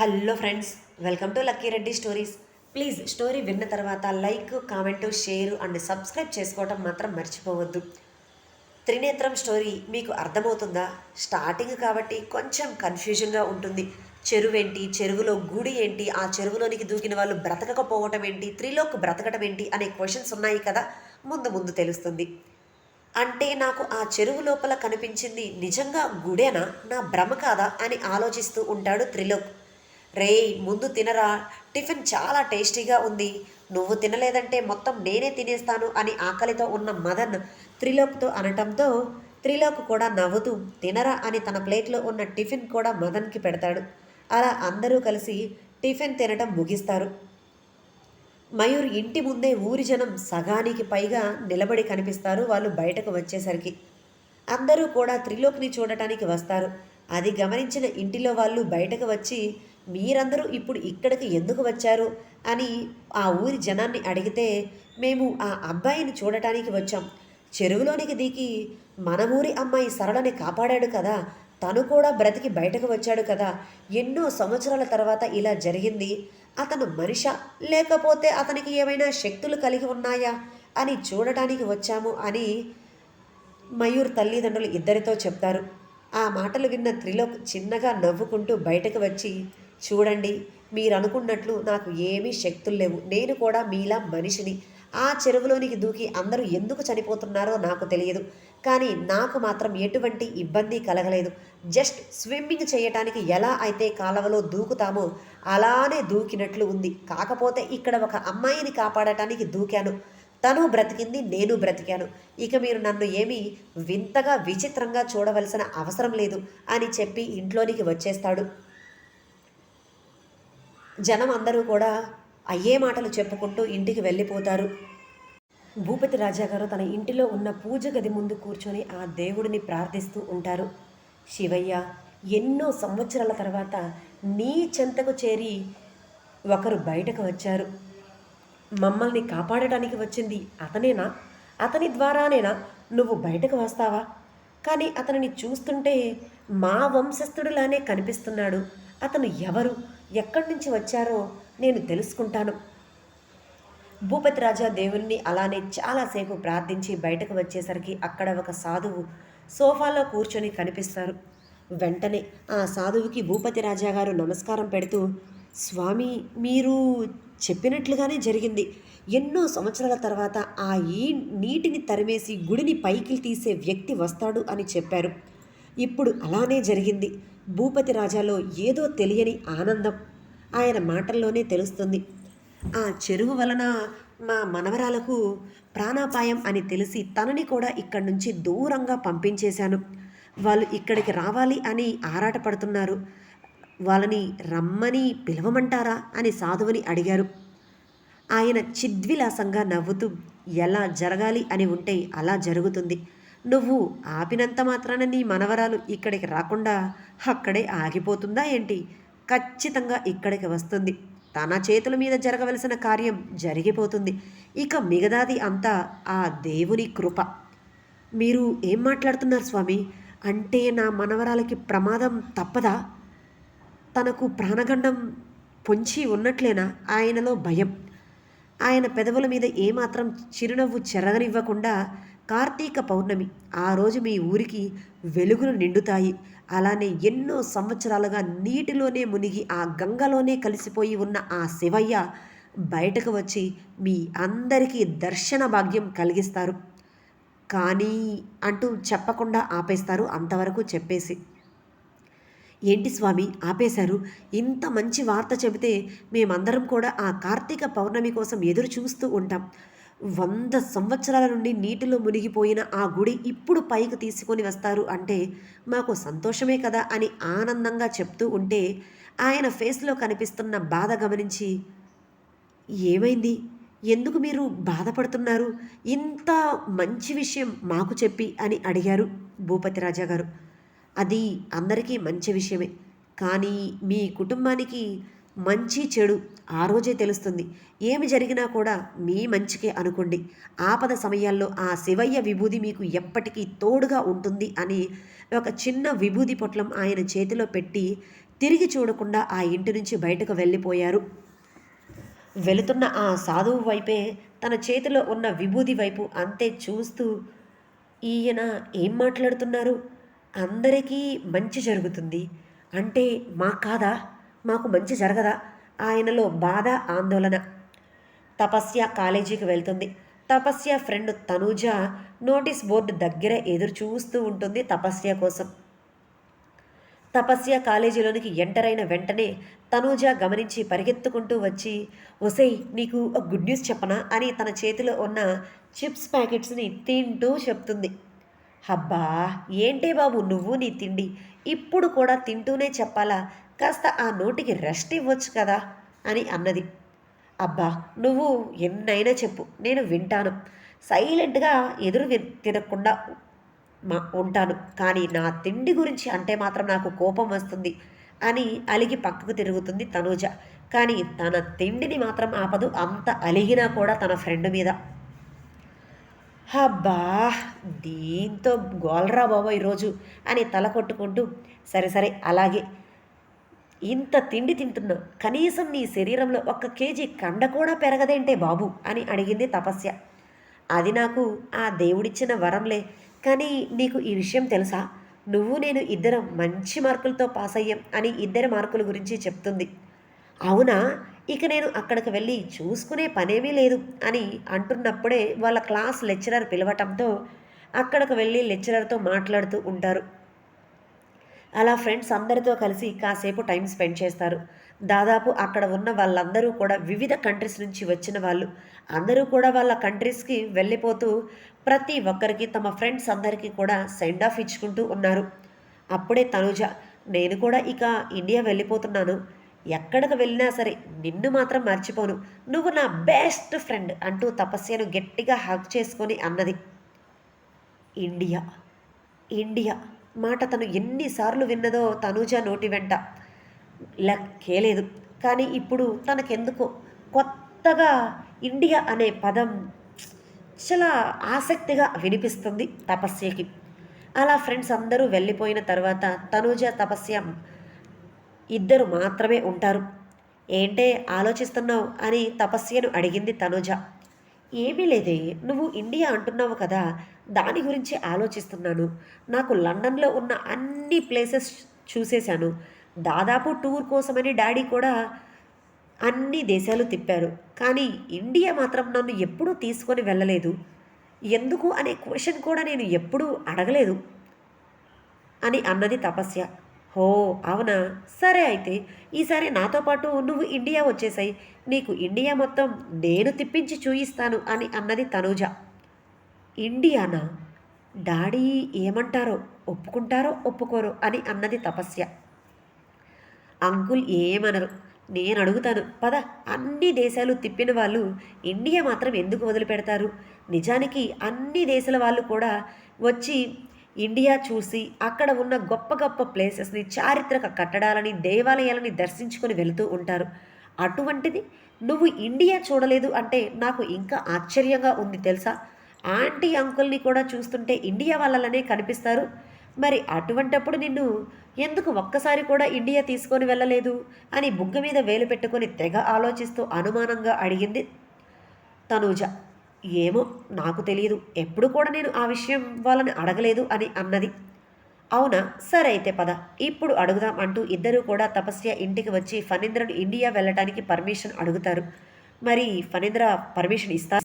Hello friends welcome to Lucky Reddy stories. Please story విన్న తర్వాత like comment share and subscribe చేసుకోవడం మాత్రం మర్చిపోవద్దు. త్రినేత్రం స్టోరీ మీకు అర్థమవుతుందా? స్టార్టింగ్ కాబట్టి కొంచెం కన్ఫ్యూజన్గా ఉంటుంది. చెరువు ఏంటి చెరువులో గుడి ఏంటి ఆ చెరువులోనికి దూకిన వాళ్ళు బ్రతకకపోవటం ఏంటి త్రిలోక్ బ్రతకటం ఏంటి అనే క్వశ్చన్స్ ఉన్నాయి కదా ముందు ముందు తెలుస్తుంది. అంటే నాకు ఆ చెరువు లోపల కనిపించింది నిజంగా గుడేనా? నా భ్రమ కాదా? అని ఆలోచిస్తూ ఉంటాడు త్రిలోక్. రేయ్ ముందు తినరా. టిఫిన్ చాలా టేస్టీగా ఉంది. నువ్వు తినలేదంటే మొత్తం నేనే తినేస్తాను అని ఆకలితో ఉన్న మదన్ త్రిలోక్తో అనటంతో త్రిలోక్ కూడా నవ్వుతూ తినరా అని తన ప్లేట్లో ఉన్న టిఫిన్ కూడా మదన్కి పెడతాడు. అలా అందరూ కలిసి టిఫిన్ తినడం ముగిస్తారు. మయూర్ ఇంటి ముందే ఊరి జనం సగానికి పైగా నిలబడి కనిపిస్తారు వాళ్ళు బయటకు వచ్చేసరికి. అందరూ కూడా త్రిలోక్ని చూడటానికి వస్తారు. అది గమనించిన ఇంటిలో వాళ్ళు బయటకు వచ్చి మీరందరూ ఇప్పుడు ఇక్కడికి ఎందుకు వచ్చారు? అని ఆ ఊరి జనాన్ని అడిగితే మేము ఆ అబ్బాయిని చూడటానికి వచ్చాం. చెరువులోనికి దిగి మన ఊరి అమ్మాయి సరళని కాపాడాడు కదా. తను కూడా బ్రతికి బయటకు వచ్చాడు కదా. ఎన్నో సంవత్సరాల తర్వాత ఇలా జరిగింది. అతను మనిష లేకపోతే అతనికి ఏమైనా శక్తులు కలిగి ఉన్నాయా? అని చూడటానికి వచ్చాము అని మయూర్ తల్లిదండ్రులు ఇద్దరితో చెప్తారు. ఆ మాటలు విన్న త్రిలోక్ చిన్నగా నవ్వుకుంటూ బయటకు వచ్చి చూడండి మీరు అనుకున్నట్లు నాకు ఏమీ శక్తులు లేవు. నేను కూడా మీలా మనిషిని. ఆ చెరువులోనికి దూకి అందరూ ఎందుకు చనిపోతున్నారో నాకు తెలియదు. కానీ నాకు మాత్రం ఎటువంటి ఇబ్బంది కలగలేదు. జస్ట్ స్విమ్మింగ్ చేయటానికి ఎలా అయితే కాలవలో దూకుతామో అలానే దూకినట్లు ఉంది. కాకపోతే ఇక్కడ ఒక అమ్మాయిని కాపాడటానికి దూకాను. తను బ్రతికింది నేను బ్రతికాను. ఇక మీరు నన్ను ఏమీ వింతగా విచిత్రంగా చూడవలసిన అవసరం లేదు అని చెప్పి ఇంట్లోనికి వచ్చేస్తాడు. జనం అందరూ కూడా అయ్యే మాటలు చెప్పుకుంటూ ఇంటికి వెళ్ళిపోతారు. భూపతి రాజా గారు తన ఇంటిలో ఉన్న పూజ గది ముందు కూర్చొని ఆ దేవుడిని ప్రార్థిస్తూ ఉంటారు. శివయ్య ఎన్నో సంవత్సరాల తర్వాత నీ చెంతకు చేరి ఒకరు బయటకు వచ్చారు. మమ్మల్ని కాపాడటానికి వచ్చింది అతనేనా? అతని ద్వారానేనా నువ్వు బయటకు వస్తావా? కానీ అతనిని చూస్తుంటే మా వంశస్థుడిలానే కనిపిస్తున్నాడు. అతను ఎవరు? ఎక్కడి నుంచి వచ్చారో నేను తెలుసుకుంటాను. భూపతి రాజా దేవుణ్ణి అలానే చాలాసేపు ప్రార్థించి బయటకు వచ్చేసరికి అక్కడ ఒక సాధువు సోఫాలో కూర్చొని కనిపిస్తారు. వెంటనే ఆ సాధువుకి భూపతి రాజా గారు నమస్కారం పెడుతూ స్వామి మీరు చెప్పినట్లుగానే జరిగింది. ఎన్నో సంవత్సరాల తర్వాత ఆ ఈ నీటిని తరిమేసి గుడిని పైకి తీసే వ్యక్తి వస్తాడు అని చెప్పారు. ఇప్పుడు అలానే జరిగింది. భూపతి రాజాలో ఏదో తెలియని ఆనందం ఆయన మాటల్లోనే తెలుస్తుంది. ఆ చెరువు వలన మా మనవరాలకు ప్రాణాపాయం అని తెలిసి తనని కూడా ఇక్కడి నుంచి దూరంగా పంపించేశాను. వాళ్ళు ఇక్కడికి రావాలి అని ఆరాటపడుతున్నారు. వాళ్ళని రమ్మని పిలవమంటారా అని సాధువుని అడిగారు. ఆయన చిద్విలాసంగా నవ్వుతూ ఎలా జరగాలి అని ఉంటే అలా జరుగుతుంది. నువ్వు ఆపినంత మాత్రాన నీ మనవరాలు ఇక్కడికి రాకుండా అక్కడే ఆగిపోతుందా ఏంటి? ఖచ్చితంగా ఇక్కడికి వస్తుంది. తన చేతుల మీద జరగవలసిన కార్యం జరిగిపోతుంది. ఇక మిగతాది అంతా ఆ దేవుని కృప. మీరు ఏం మాట్లాడుతున్నారు స్వామి? అంటే నా మనవరాలకి ప్రమాదం తప్పదా? తనకు ప్రాణగండం పొంచి ఉన్నట్లేనా? ఆయనలో భయం. ఆయన పెదవుల మీద ఏమాత్రం చిరునవ్వు చెరగనివ్వకుండా కార్తీక పౌర్ణమి. ఆ రోజు మీ ఊరికి వెలుగులు నిండుతాయి. అలానే ఎన్నో సంవత్సరాలుగా నీటిలోనే మునిగి ఆ గంగలోనే కలిసిపోయి ఉన్న ఆ శివయ్య బయటకు వచ్చి మీ అందరికీ దర్శన భాగ్యం కలిగిస్తారు. కానీ అంటూ చెప్పకుండా ఆపేస్తారు అంతవరకు చెప్పేసి. ఏంటి స్వామి? ఆపేశారు. ఇంత మంచి వార్త చెబితే మేమందరం కూడా ఆ కార్తీక పౌర్ణమి కోసం ఎదురు చూస్తూ ఉంటాం. వంద సంవత్సరాల నుండి నీటిలో మునిగిపోయిన ఆ గుడి ఇప్పుడు పైకి తీసుకొని వస్తారు అంటే మాకు సంతోషమే కదా అని ఆనందంగా చెప్తూ ఉంటే ఆయన ఫేస్లో కనిపిస్తున్న బాధ గమనించి ఏమైంది? ఎందుకు మీరు బాధపడుతున్నారు? ఇంత మంచి విషయం మాకు చెప్పి అని అడిగారు భూపతి రాజా గారు. అది అందరికీ మంచి విషయమే. కానీ మీ కుటుంబానికి మంచి చెడు ఆ రోజే తెలుస్తుంది. ఏమి జరిగినా కూడా మీ మంచికే అనుకోండి. ఆపద సమయాల్లో ఆ శివయ్య విభూది మీకు ఎప్పటికీ తోడుగా ఉంటుంది అని ఒక చిన్న విభూది పొట్లం ఆయన చేతిలో పెట్టి తిరిగి చూడకుండా ఆ ఇంటి నుంచి బయటకు వెళ్ళిపోయారు. వెళుతున్న ఆ సాధువు వైపే తన చేతిలో ఉన్న విభూది వైపు అంతే చూస్తూ ఈయన ఏం మాట్లాడుతున్నారు? అందరికీ మంచి జరుగుతుంది. అంటే మా కాదా? మాకు మంచి జరగదా? ఆయనలో బాధ ఆందోళన. తపస్య కాలేజీకి వెళ్తుంది. Tapasya friend Tanuja notice board దగ్గర ఎదురు చూస్తూ ఉంటుంది తపస్య కోసం. తపస్య కాలేజీలోనికి ఎంటర్ అయిన వెంటనే తనూజ గమనించి పరిగెత్తుకుంటూ వచ్చి ఒసై నీకు ఒక గుడ్ న్యూస్ చెప్పనా? అని తన చేతిలో ఉన్న చిప్స్ ప్యాకెట్స్ని తింటూ చెప్తుంది. అబ్బా ఏంటే బాబు నువ్వు నీ తిండి? ఇప్పుడు కూడా తింటూనే చెప్పాలా? కాస్త ఆ నోటికి రెస్ట్ ఇవ్వచ్చు కదా? అని అన్నది. అబ్బా నువ్వు ఎన్నైనా చెప్పు నేను వింటాను. సైలెంట్గా ఎదురు వి- తినకుండా మా ఉంటాను. కానీ నా తిండి గురించి అంటే మాత్రం నాకు కోపం వస్తుంది అని అలిగి పక్కకు తిరుగుతుంది తనూజ. కానీ తన తిండిని మాత్రం ఆపదు అంత అలిగినా కూడా తన ఫ్రెండ్ మీద. అబ్బా దీంతో గోల్రా బాబా ఈరోజు అని తల కొట్టుకుంటూ సరే సరే అలాగే. ఇంత తిండి తింటున్నా కనీసం నీ శరీరంలో ఒక్క కేజీ కండ కూడా పెరగదేంటే బాబు అని అడిగింది తపస్య. అది నాకు ఆ దేవుడిచ్చిన వరంలే కానీ నీకు ఈ విషయం తెలుసా? నువ్వు నేను ఇద్దరం మంచి మార్కులతో పాస్ అయ్యాం అని ఇద్దరి మార్కుల గురించి చెప్తుంది. అవునా? ఇక నేను అక్కడికి వెళ్ళి చూసుకునే పనేమీ లేదు అని అంటున్నప్పుడే వాళ్ళ క్లాస్ లెక్చరర్ పిలవటంతో అక్కడికి వెళ్ళి లెక్చరర్తో మాట్లాడుతూ ఉంటారు. అలా ఫ్రెండ్స్ అందరితో కలిసి కాసేపు టైం స్పెండ్ చేస్తారు. దాదాపు అక్కడ ఉన్న వాళ్ళందరూ కూడా వివిధ కంట్రీస్ నుంచి వచ్చిన వాళ్ళు. అందరూ కూడా వాళ్ళ కంట్రీస్కి వెళ్ళిపోతూ ప్రతి ఒక్కరికి తమ ఫ్రెండ్స్ అందరికీ కూడా సెండ్ ఆఫ్ ఇచ్చుకుంటూ ఉన్నారు. అప్పుడే తనుజ నేను కూడా ఇక ఇండియా వెళ్ళిపోతున్నాను. ఎక్కడికి వెళ్ళినా సరే నిన్ను మాత్రం మర్చిపోను. నువ్వు నా బెస్ట్ ఫ్రెండ్ అంటూ తపస్యను గట్టిగా హక్ చేసుకొని అన్నది. ఇండియా ఇండియా మాట తను ఎన్నిసార్లు విన్నదో తనూజ నోటి వెంట. లెక్కే లేదు కానీ ఇప్పుడు తనకెందుకో కొత్తగా ఇండియా అనే పదం చాలా ఆసక్తిగా వినిపిస్తుంది తపస్యకి. అలా ఫ్రెండ్స్ అందరూ వెళ్ళిపోయిన తర్వాత తనూజ తపస్య ఇద్దరు మాత్రమే ఉంటారు. ఏంటే ఆలోచిస్తున్నావు? అని తపస్యను అడిగింది తనుజ. ఏమీ లేదే నువ్వు ఇండియా అంటున్నావు కదా దాని గురించి ఆలోచిస్తున్నాను. నాకు లండన్లో ఉన్న అన్ని ప్లేసెస్ చూసేశాను. దాదాపు టూర్ కోసమని డాడీ కూడా అన్ని దేశాలు తిప్పారు. కానీ ఇండియా మాత్రం నన్ను ఎప్పుడూ తీసుకొని వెళ్ళలేదు. ఎందుకు అనే క్వశ్చన్ కూడా నేను ఎప్పుడూ అడగలేదు. అని అన్నది తపస్య. హో అవునా? సరే అయితే ఈసారి నాతో పాటు నువ్వు ఇండియా వచ్చేసాయి. నీకు ఇండియా మొత్తం నేను తిప్పించి చూయిస్తాను అని అన్నది తనూజ. ఇండియానా? డాడీ ఏమంటారో ఒప్పుకుంటారో ఒప్పుకోరో అని అన్నది తపస్య. అంకుల్ ఏమనరు. నేను అడుగుతాను పద అన్ని దేశాలు తిప్పిన వాళ్ళు ఇండియా మాత్రం ఎందుకు వదిలిపెడతారు? నిజానికి అన్ని దేశాల వాళ్ళు కూడా వచ్చి ఇండియా చూసి అక్కడ ఉన్న గొప్ప గొప్ప ప్లేసెస్ని చారిత్రక కట్టడాలని దేవాలయాలని దర్శించుకొని వెళుతూ ఉంటారు. అటువంటిది నువ్వు ఇండియా చూడలేదు అంటే నాకు ఇంకా ఆశ్చర్యంగా ఉంది తెలుసా? ఆంటీ అంకుల్ని కూడా చూస్తుంటే ఇండియా వాళ్ళనే కనిపిస్తారు. మరి అటువంటప్పుడు నిన్ను ఎందుకు ఒక్కసారి కూడా ఇండియా తీసుకొని వెళ్ళలేదు అని బుగ్గ మీద వేలు పెట్టుకొని తెగ ఆలోచిస్తూ అనుమానంగా అడిగింది తనూజ. ఏమో నాకు తెలియదు ఎప్పుడు కూడా నేను ఆ విషయం వాళ్ళని అడగలేదు అని అన్నది. అవునా? సరే అయితే పద. ఇప్పుడు అడుగుదాం అంటూ ఇద్దరూ కూడా తపస్య ఇంటికి వచ్చి ఫణీంద్రను ఇండియా వెళ్ళటానికి పర్మిషన్ అడుగుతారు. మరి ఫణీంద్ర పర్మిషన్ ఇస్తారు